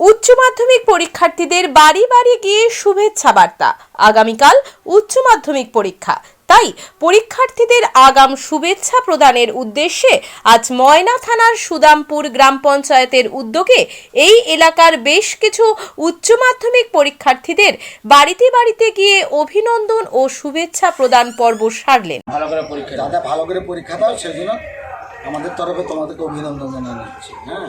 উচ্চ মাধ্যমিক পরীক্ষার্থীদের বাড়ি বাড়ি গিয়ে শুভেচ্ছা বার্তা। আগামীকাল উচ্চ মাধ্যমিক পরীক্ষা। তাই পরীক্ষার্থীদের আগাম শুভেচ্ছা প্রদানের উদ্দেশ্যে আজ ময়না থানার সুদামপুর গ্রাম পঞ্চায়েতের উদ্যোগে এই এলাকার বেশ কিছু উচ্চ মাধ্যমিক পরীক্ষার্থীদের বাড়িতে বাড়িতে গিয়ে অভিনন্দন ও শুভেচ্ছা প্রদান পর্ব সারলেন। ভালো করে পরীক্ষা দাও। যাতে ভালো করে পরীক্ষা দাও সেই জন্য আমাদের তরফে তোমাদেরকে অভিনন্দন জানিয়ে নিচ্ছি হ্যাঁ?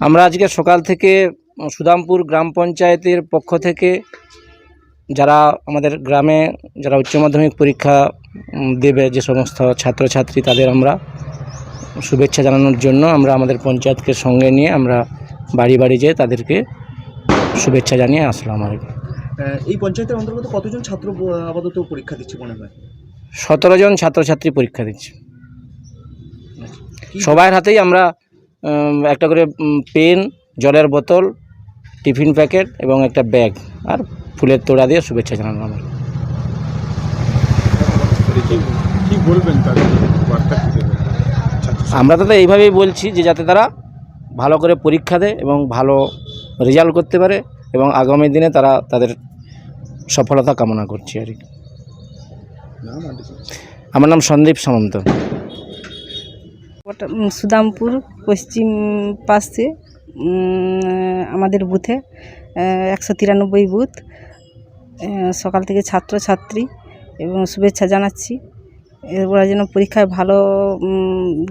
আমরা আজকে সকাল থেকে সুদামপুর গ্রাম পঞ্চায়েতের পক্ষ থেকে যারা আমাদের গ্রামে যারা উচ্চ মাধ্যমিক পরীক্ষা দেবে যে সমস্ত ছাত্রছাত্রী তাদের আমরা শুভেচ্ছা জানানোর জন্য আমরা আমাদের পঞ্চায়েতকে সঙ্গে নিয়ে আমরা বাড়ি বাড়ি যেয়ে তাদেরকে শুভেচ্ছা জানিয়ে আসলাম আর কি এই পঞ্চায়েতের অন্তর্গত কতজন ছাত্র আপাতত পরীক্ষা দিচ্ছে মনে হয়? সতেরো জন ছাত্রছাত্রী পরীক্ষা দিচ্ছে। সবার হাতেই আমরা একটা করে পেন জলের বোতল টিফিন প্যাকেট এবং একটা ব্যাগ আর ফুলের তোড়া দিয়ে শুভেচ্ছা জানানো আমার। তাদের আমরা তো এইভাবেই বলছি যে যাতে তারা ভালো করে পরীক্ষা দেয় এবং ভালো রেজাল্ট করতে পারে এবং আগামী দিনে তারা তাদের সফলতা কামনা করছি আর কি। আমার নাম সন্দীপ সামন্ত। সুদামপুর, পশ্চিম পাশে আমাদের বুথে একশো তিরানব্বই বুথ সকাল থেকে ছাত্রছাত্রী এবং শুভেচ্ছা জানাচ্ছি। ওরা যেন পরীক্ষায় ভালো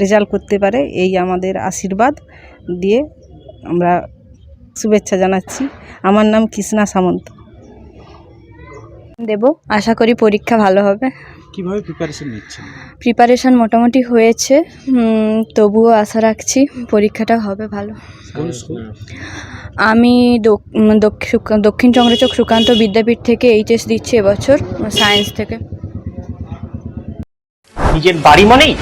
রেজাল্ট করতে পারে, এই আমাদের আশীর্বাদ দিয়ে আমরা শুভেচ্ছা জানাচ্ছি। আমার নাম কৃষ্ণা সামন্ত। দেব। আশা করি পরীক্ষা ভালো হবে। কীভাবে প্রিপারেশন নিচ্ছেন? প্রিপারেশন মোটামুটি হয়েছে। তবুও আশা রাখছি পরীক্ষাটা হবে ভালো। স্কুল আমি দক্ষিণ চন্দ্রচক সুকান্ত বিদ্যাপীঠ থেকে এইচএস দিচ্ছি এবছর সায়েন্স থেকে। নিজের বাড়ি মানেই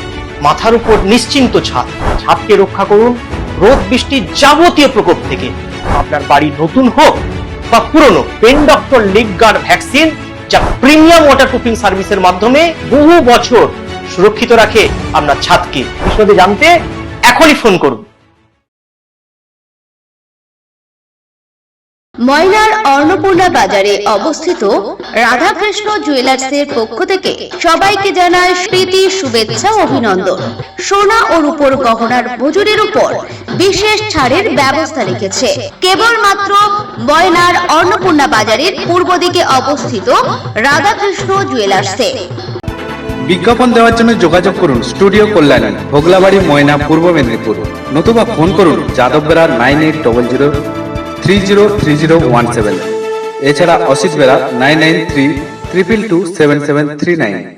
মাথার উপর নিশ্চিন্ত ছাদ। ছাদকে রক্ষা করুন রোদ বৃষ্টির যাবতীয় প্রকোপ থেকে। আপনার বাড়ি নতুন হোক বা পুরনো pen doctor leak guard vaccine যা প্রিমিয়াম ওয়াটারপ্রুফিং সার্ভিসের মাধ্যমে বহু বছর সুরক্ষিত রাখে আপনার ছাদকে। বিশদে জানতে এখনই ফোন করুন। ময়নার অন্নপূর্ণা বাজারে অবস্থিত রাধাকৃষ্ণ জুয়েলার্সের পক্ষ থেকে সবাইকে জানায় প্রীতি, শুভেচ্ছা, অভিনন্দন। সোনা ও রূপোর গহনার মজুরির উপর বিশেষ ছাড়ের ব্যবস্থা রেখেছে। কেবলমাত্র ময়নার অন্নপূর্ণা বাজারের পূর্ব দিকে অবস্থিত রাধাকৃষ্ণ জুয়েলার্সে বিজ্ঞাপন দেওয়ার জন্য যোগাযোগ করুন স্টুডিও কল্যাণী, ভোগলাবাড়ি, ময়না, পূর্ব মেদিনীপুর। নতুবা ফোন করুন Yadav Bera nine eight double zero three zero three zero one seven. এছাড়া Asit Bera nine nine three triple two seven seven three nine.